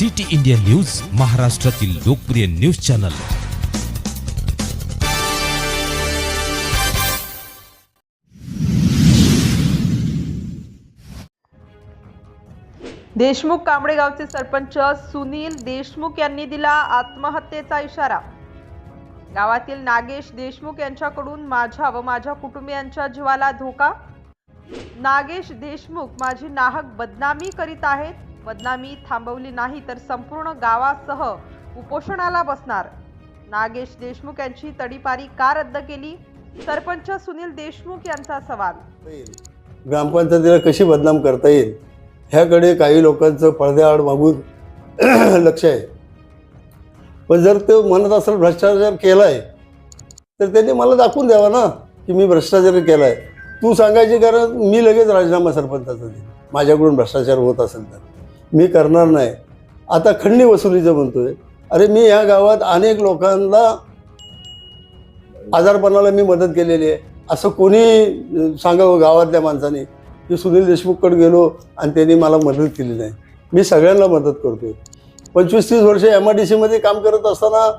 City India news महाराष्ट्रातील लोकप्रिय news channel. Deshmukh Kamble गावचे सरपंच सुनील देशमुख यांनी दिला आत्महत्येचा इशारा. गावातील नागेश देशमुख यांच्याकडून माझ्या व माझ्या कुटुंबियांच्या जीवाला धोका. नागेश देशमुख माझी नाहक बदनामी करीत आहेत. बदनामी थांबवली नाही तर संपूर्ण गावासह उपोषणाला बसणार. नागेश देशमुख यांची तडीपारी का रद्द केली? सरपंच सुनील देशमुख यांचा सवाल. येईल ग्रामपंचायतीला कशी बदनाम करता येईल? ह्याकडे काही लोकांचं पडद्याआड मागून लक्ष आहे. पण जर तो म्हणत असेल भ्रष्टाचार केला आहे तर त्यांनी मला दाखवून द्यावा ना की मी भ्रष्टाचार केला आहे तू सांगायची कारण मी लगेच राजीनामा सरपंचाचा देईन. माझ्याकडून भ्रष्टाचार होत असेल तर. मी करणार नाही. आता खंडणी वसुलीचं म्हणतोय. अरे मी ह्या गावात अनेक लोकांना आजारपणाला मी मदत केलेली आहे. असं कोणी सांगावं गावातल्या माणसाने? की सुनील देशमुखकडे गेलो आणि त्यांनी मला मदत केली नाही. मी सगळ्यांना मदत करतो पंचवीस तीस वर्ष एम आय डी सीमध्ये काम करत असताना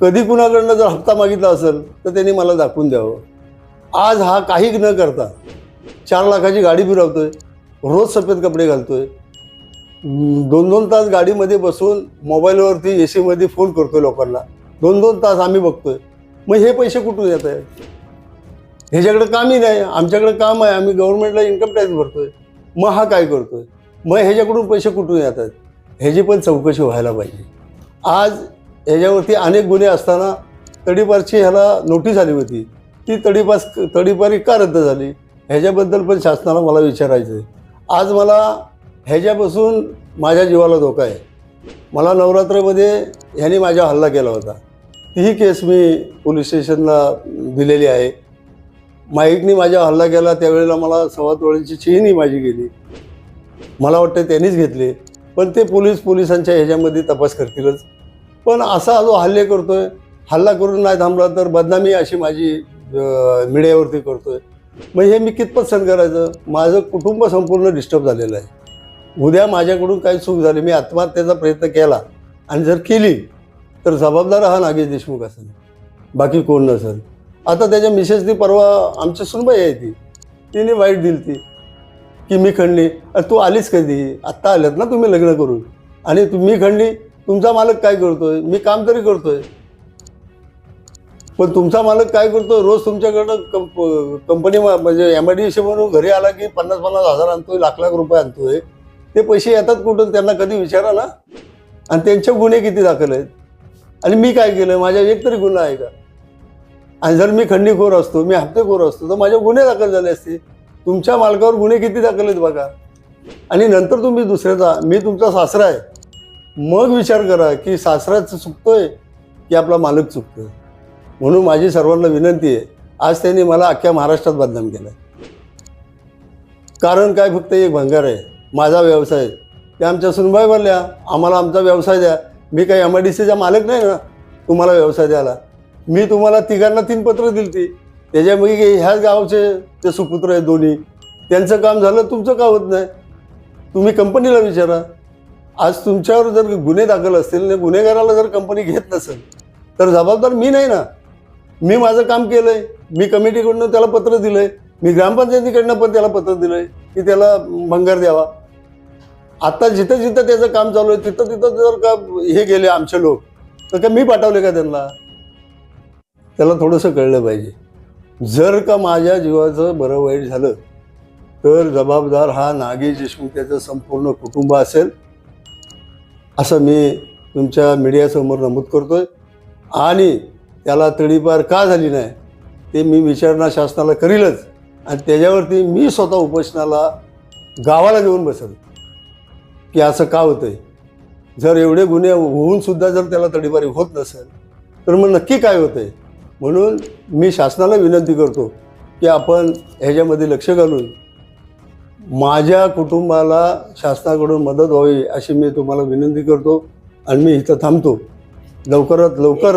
कधी कुणाकडनं जर हप्ता मागितला असेल तर त्यांनी मला दाखवून द्यावं. आज हा काही न करता चार लाखाची गाडी फिरवतोय. रोज सफेद कपडे घालतोय. दोन दोन तास गाडीमध्ये बसून मोबाईलवरती ए सीमध्ये फोन करतोय लोकांना. दोन दोन तास आम्ही बघतोय. मग हे पैसे कुठून येत आहेत? ह्याच्याकडे कामही नाही. आमच्याकडे काम आहे. आम्ही गव्हर्नमेंटला इन्कम टॅक्स भरतोय. मग हा काय करतोय? मग ह्याच्याकडून पैसे कुठून येतात ह्याची पण चौकशी व्हायला पाहिजे. आज ह्याच्यावरती अनेक गुन्हे असताना तडीपारची ह्याला नोटीस आली होती. ती तडीपास तडीपारी का रद्द झाली? ह्याच्याबद्दल पण शासनाला मला विचारायचं आहे आज मला ह्याच्यापासून माझ्या जीवाला धोका आहे. मला नवरात्रमध्ये ह्याने माझ्या हल्ला केला होता. तीही केस मी पोलीस स्टेशनला दिलेली आहे. माईकनी माझ्या हल्ला केला त्यावेळेला मला सव्वा तोळ्याची चेनही माझी गेली. मला वाटतं त्यांनीच घेतले. पण ते पोलीस पोलिसांच्या ह्याच्यामध्ये तपास करतीलच. पण असा जो हल्ले करतोय हल्ला करून नाही थांबला तर बदनामी अशी माझी मीडियावरती मीडियावरती करतोय. मग हे मी कितपत सहन करायचं? माझं कुटुंब संपूर्ण डिस्टर्ब झालेलं आहे. उद्या माझ्याकडून काही चूक झाली मी आत्महत्येचा प्रयत्न केला आणि जर केली तर जबाबदार हा नागेश देशमुख असेल. बाकी कोण नसेल. आता त्याच्या मिसेसनी परवा आमची सुनबाई आहे ती. तिने वाईट दिली ती. की मी खंडली अरे तू आलीच कधी? आत्ता आल्यात ना तुम्ही लग्न करून. आणि तुम्ही खंडली तुमचा मालक काय करतोय? मी काम तरी करतोय. पण तुमचा मालक काय करतोय? रोज तुमच्याकडं कंप कंपनी म्हणजे एम आय डी सी म्हणून घरी आला की पन्नास पन्नास हजार आणतोय लाख लाख रुपये आणतोय. ते पैसे येतात कुठून त्यांना कधी विचारा ना. आणि त्यांचे गुन्हे किती दाखल आहेत? आणि मी काय केलं? माझ्या एक तरी गुन्हा आहे का? आणि जर मी खंडीखोर असतो मी हप्तेखोर असतो तर माझ्या गुन्हे दाखल झाले असते. तुमच्या मालकावर गुन्हे किती दाखल आहेत बघा. आणि नंतर तुम्ही दुसऱ्याचा मी तुमचा सासरा आहे. मग विचार करा की सासराच चुकतोय की आपला मालक चुकतोय? म्हणून माझी सर्वांना विनंती आहे आज त्यांनी मला अख्ख्या महाराष्ट्रात बदनाम केलं कारण काय? फक्त एक भंगार आहे. माझा व्यवसाय. ते त्या आमच्या सुनबाई बोलल्या आम्हाला आमचा व्यवसाय द्या. मी काही एम आय डी सीचा मालक नाही ना तुम्हाला व्यवसाय द्यायला. मी तुम्हाला तिघांना तीन पत्र दिली ती त्याच्यामध्ये ह्याच गावचे ते सुपुत्र आहेत दोन्ही. त्यांचं काम झालं तुमचं का होत नाही? तुम्ही कंपनीला विचारा. आज तुमच्यावर जर गुन्हे दाखल असतील आणि गुन्हेगाराला जर कंपनी घेत नसेल तर जबाबदार मी नाही ना. मी माझं काम केलं आहे मी कमिटीकडनं त्याला पत्र दिलं आहे मी ग्रामपंचायतीकडनं पण त्याला पत्र दिलं आहे की त्याला भंगार द्यावा. आता जिथं जिथं त्याचं काम चालू आहे तिथं तिथं जर का हे गेले आमचे लोक तर का मी पाठवले का त्यांना? त्याला थोडंसं कळलं पाहिजे. जर का माझ्या जीवाचं बरं वाईट झालं तर जबाबदार हा नागेश देशमुख त्याचं संपूर्ण कुटुंब असेल असं मी तुमच्या मीडियासमोर नमूद करतो आहे आणि त्याला तडीपार का झाली नाही ते मी विचारणा शासनाला करीलच. आणि त्याच्यावरती मी स्वतः उपोषणाला गावाला घेऊन बसेल. की असं का होतंय? जर एवढे गुन्हे होऊन सुद्धा जर त्याला तडीपारी होत नसेल तर मग नक्की काय होतंय? म्हणून मी शासनाला विनंती करतो की आपण ह्याच्यामध्ये लक्ष घालून माझ्या कुटुंबाला शासनाकडून मदत व्हावी अशी मी तुम्हाला विनंती करतो आणि मी इथं थांबतो. लवकरात लवकर.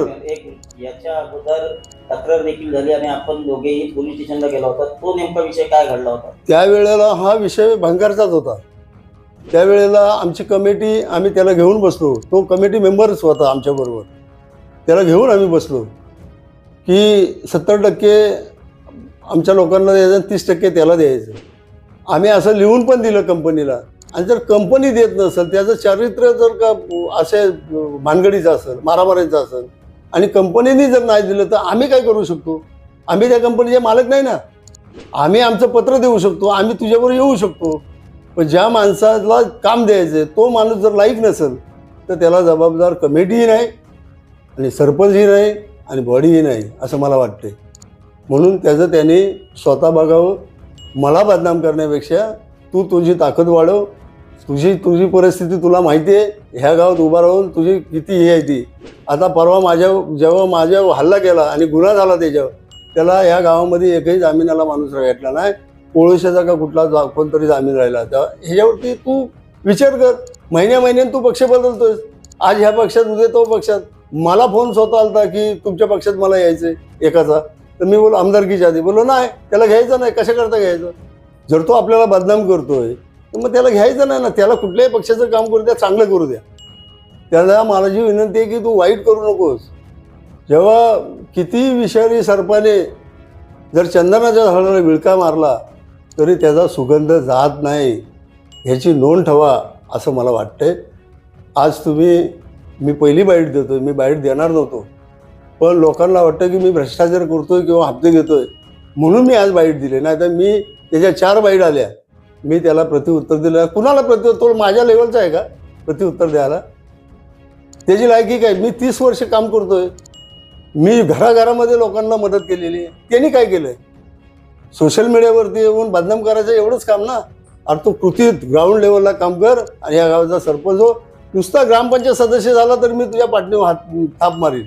याच्या अगोदर तक्रार देखील झाली आणि आपण दोघेही पोलीस स्टेशनला गेला होता. तो नेमका विषय काय घडला होता? त्यावेळेला हा विषय भंगारचाच होता. त्यावेळेला आमची कमिटी आम्ही त्याला घेऊन बसलो. तो कमिटी मेंबरच होता आमच्याबरोबर त्याला घेऊन आम्ही बसलो की सत्तर टक्के आमच्या लोकांना द्यायचं तीस टक्के त्याला द्यायचं. आम्ही असं लिहून पण दिलं कंपनीला. आणि जर कंपनी देत नसेल त्याचं चारित्र्य जर का असे भानगडीचं असेल मारामारीचं असेल आणि कंपनीने जर नाही दिलं तर आम्ही काय करू शकतो? आम्ही त्या कंपनीचे मालक नाही ना? आम्ही आमचं पत्र देऊ शकतो आम्ही तुझ्याबरोबर येऊ शकतो. पण ज्या माणसाला काम द्यायचं आहे तो माणूस जर लाईक नसेल तर त्याला जबाबदार कमिटीही नाही आणि सरपंचही नाही आणि बॉडीही नाही असं मला वाटते म्हणून त्याचं त्याने स्वतः बघावं. मला बदनाम करण्यापेक्षा तू तुझी ताकद वाढव. तुझी तुझी परिस्थिती तुला माहिती आहे ह्या गावात उभा राहून तुझी किती हे आहे ती. आता परवा माझ्या जेव्हा माझ्यावर हल्ला केला आणि गुन्हा झाला त्याच्यावर त्याला ह्या गावामध्ये एकही जामिनाला माणूस भेटला नाही. कोळशाचा का कुठला जा कोणतरी जामीन राहिला तर ह्याच्यावरती तू विचार कर. महिन्या महिन्यात तू पक्ष बदलतोयस. आज ह्या पक्षात उद्या तो पक्षात. मला फोन स्वतः आलता की तुमच्या पक्षात मला यायचं एकाचा. तर मी बोलो आमदारकीच्या आधी. बोललो नाही त्याला घ्यायचं नाही. कशा करता घ्यायचं? जर तो आपल्याला बदनाम करतोय तर मग त्याला घ्यायचं नाही ना. त्याला कुठल्याही पक्षाचं काम करू द्या चांगलं करू द्या. त्याला मला जी विनंती आहे की तू वाईट करू नकोस. जेव्हा किती विषारी सर्पाने जर चंदनाच्या झाडाला विळका मारला तरी त्याचा सुगंध जात नाही ह्याची नोंद ठेवा असं मला वाटतंय. आज तुम्ही मी पहिली बाईट देतोय मी बाईट देणार नव्हतो. पण लोकांना वाटतं की मी भ्रष्टाचार करतोय किंवा हप्ते घेतोय. म्हणून मी आज बाईट दिले. नाही तर मी त्याच्या चार बाईट आल्या. मी त्याला प्रतिउत्तर दिलं. कुणाला प्रतिउत्तर माझ्या लेवलचं आहे का? प्रतिउत्तर द्यायला. त्याची लायकी काय? मी तीस वर्ष काम करतोय. मी घराघरामध्ये लोकांना मदत केलेली आहे. त्यांनी काय केलं आहे सोशल मीडियावरती येऊन बदनाम करायचं एवढंच काम ना. अरे तू कृती ग्राउंड लेवलला काम कर आणि या गावाचा सरपंच हो. नुसता ग्रामपंचायत सदस्य झाला तर मी तुझ्या पाठीवर हात थाप मारीन.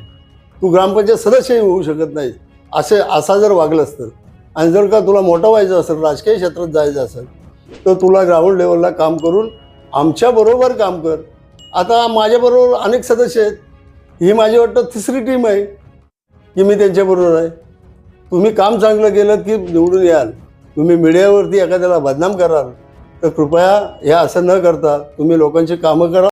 तू ग्रामपंचायत सदस्यही होऊ शकत नाही. असे असा जर वागलंस तर आणि जर का तुला मोठं व्हायचं असेल राजकीय क्षेत्रात जायचं असेल तर तुला ग्राउंड लेवलला काम करून आमच्याबरोबर काम कर. आता माझ्याबरोबर अनेक सदस्य आहेत. ही माझी वाटतं तिसरी टीम आहे की मी त्यांच्याबरोबर आहे. तुम्ही काम चांगलं केलं की निवडून याल. तुम्ही मीडियावरती एखाद्याला बदनाम कराल. तर कृपया हे असं न करता तुम्ही लोकांची कामं करा.